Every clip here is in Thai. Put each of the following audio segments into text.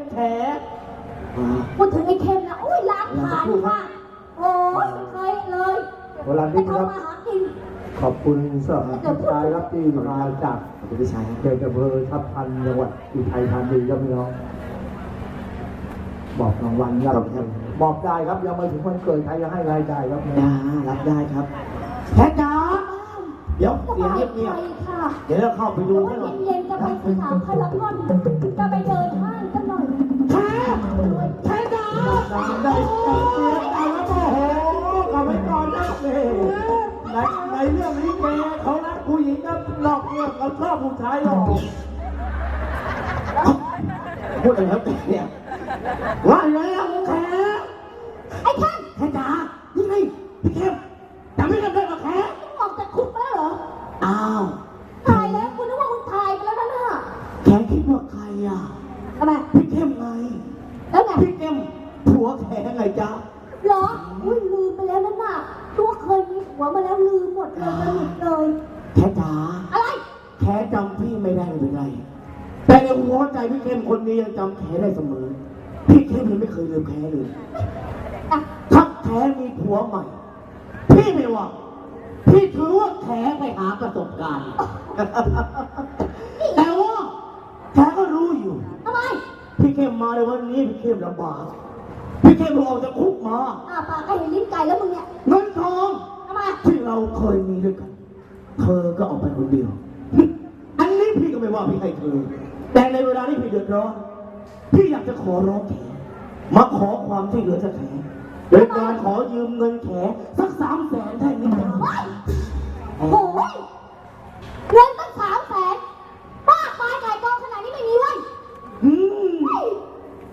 ชรแขพูดถึงไอ้เข้มนะโอ้ยล้างผ่านค่ะ โอ้ยไม่เคยเลยโบราณไปนี่ครับทำมาหากินขอบคุณสำหรับพี่ชายรับที่มาจากขอบคุณพี่ชายครับเขตอำเภอทับทันจังหวัดอุทัยธานีครับพี่น้องบอกรางวัลครับบอกได้ครับยังไม่ถึงวันเกิดใครจะให้รายได้ครับจ้ารับได้ครับแค่จ้าเดี๋ยวเสียงเงียบไปค่ะๆเดี๋ยวเราเข้าไปดูดูให้หน่อย เย็นๆจะไปสยามพารากอนจะไปเดิน ในในเรื่องนี้แกเขารักผู้หญิงก็นอกเรื่องเขาชอบผู้ชายหรอกพูดอะไรแล้วแต่เนี่ยว่าอะไรอะแค่ไอ้ท่านแค่จ้านี่ไงพี่เข้มจำไม่ได้หรอแค่ออกจากคุกไปแล้วเหรอ อ้าวถ่ายแล้วคุณนึกว่ามึงถ่ายไปแล้วนะน่ะแค่คิดว่าใครอะทำไมพี่เข้มไง แล้วไงพี่เข้มผัวแขไงจ๊ะเหรอ อุ้ยลืมไปแล้วนั่นน่ะตัวเคยมี หัวมาแล้วลืมหมดเลยสนิทเลยแค่จ๋าอะไรแค่จำพี่ไม่ได้ไม่เป็นไร แต่ในหัวใจพี่เข้มคนนี้ยังจำแขได้เสมอ พี่เข้มยังไม่เคยลืมแขเลยอะถ้าแขมีผัวใหม่ พี่ไม่ว่า พี่ถือว่าแขไปหาประสบการณ์ แต่ว่าแขก็รู้อยู่ ทำไม พี่เข้มมาในวันนี้พี่เข้มลำบาก พี่เข้มเพิ่งออกจากคุก เราเคยมีด้วยกัน เธอก็ออกไปคนเดียว อันนี้พี่ก็ไม่ว่าพี่ให้เธอ แต่ในเวลาที่พี่เดือดร้อนพี่อยากจะขอร้องแขมาขอความช่วยเหลือจากแขโดยการขอยืมเงินแขสักสามแสนได้ไหมจ๊ะ โอ้ยเงินตั้งสามแสนมากมายไก่กองขนาดนี้ไม่มีเว้ย อืม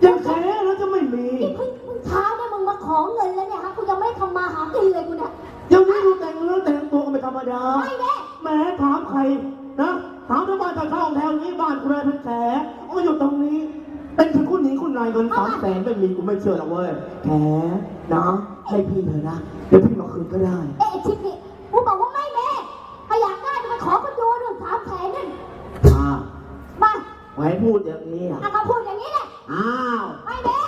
ยังแขแล้วจะไม่มี นี่เพิ่งเพิ่งเช้าเนี่ยมึงมาขอเงินแล้วเนี่ยฮะกูยังไม่ทำมาหากินเลยกูเนี่ย เดี๋ยวนี้ดูแต่งเนื้อแต่งตัวก็ไม่ธรรม ดาไม่แน่แหม้ถามใครนะถามชาวบ้านชาวช่องแถวนี้บ้านคุณนายเป็นแขมาอยู่ตรงนี้ เป็นถึงคุณหญิงคุณนายเงินสามแสนไม่มีกูไม่เชื่อหรอกเว้ยแขนะให้พี่เถอะนะเดี๋ยวพี่มาคืนก็ได้เอ๊ะไอ้ชิปนี่กูบอกว่าไม่แน่ถ้าอยากได้จะไปขอคนดูหนึ่งสามแสนนั่นอ่ามาไว้พูดอย่างนี้อะถ้าเขาพูดอย่างนี้แหละอ้าวไม่แน่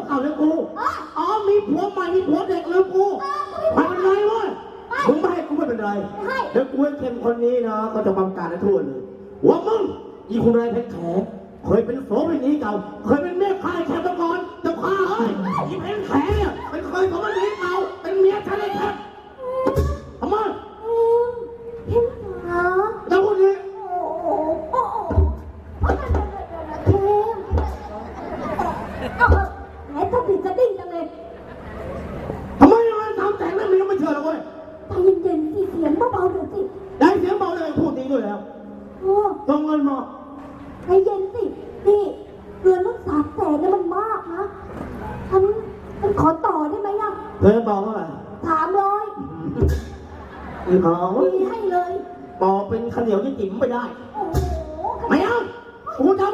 วเก่าเลยกูอะอ๋อมีผัวใหม่มีผัวเด็กลืมกูอะกูไม่ไม่เป็นไรเว้ยไม่มึงไม่ให้กูไม่เป็นไรไม่ให้เดี๋ยวกูให้เค็มคนนี้นะก็จะบังการให้ทั่วเลยว่ามึงอีคุณนายเพชรแขเคยเป็นโสเภณีเก่า เคยเป็นเมียข้าไอ้แขกมาก่อนเจ้าข้าเอ้ยอีเพชรแขเนี่ยเป็นเคยโสเภณีเก่าเป็นเมียฉันไอ้แขกทำไม อืมเห็นหา เจ้าคนนี้ โอ้โหโอ้โหโอ้โหเข้มเอาเอาไหนถ้าผิดจะดิ้นจังเลย ทำไมยังไงสามแสนไม่มีก็ไม่เชื่อหรอกเว้ย ใจเย็นๆสิเสียงเบาๆหน่อยสิ ได้เสียงเบาเลยพูดดีด้วยแล้ว โอ้ ส่งเงินมาใจเย็นสิ นี่เงินตั้งสามแสนเนี่ยมันมากนะ ฉันฉันขอต่อได้ไหมอะเธอบอกเท่าไหร่สามร้อยอีกเขามีให้เลย บอกเป็นข้าวเหนียวที่จิ๋มไม่ได้ โอ้โหไม่เอากูจะ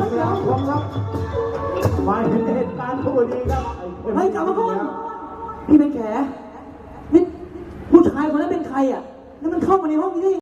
คราตายเสียงผมครับมาเห็นเหตุการณ์พอดีครับเฮ้ยกลับมาก่อนพี่เป็นแขนี่ผู้ชายคนนั้นเป็นใครอะ แล้วมันเข้ามาในห้องนี้ได้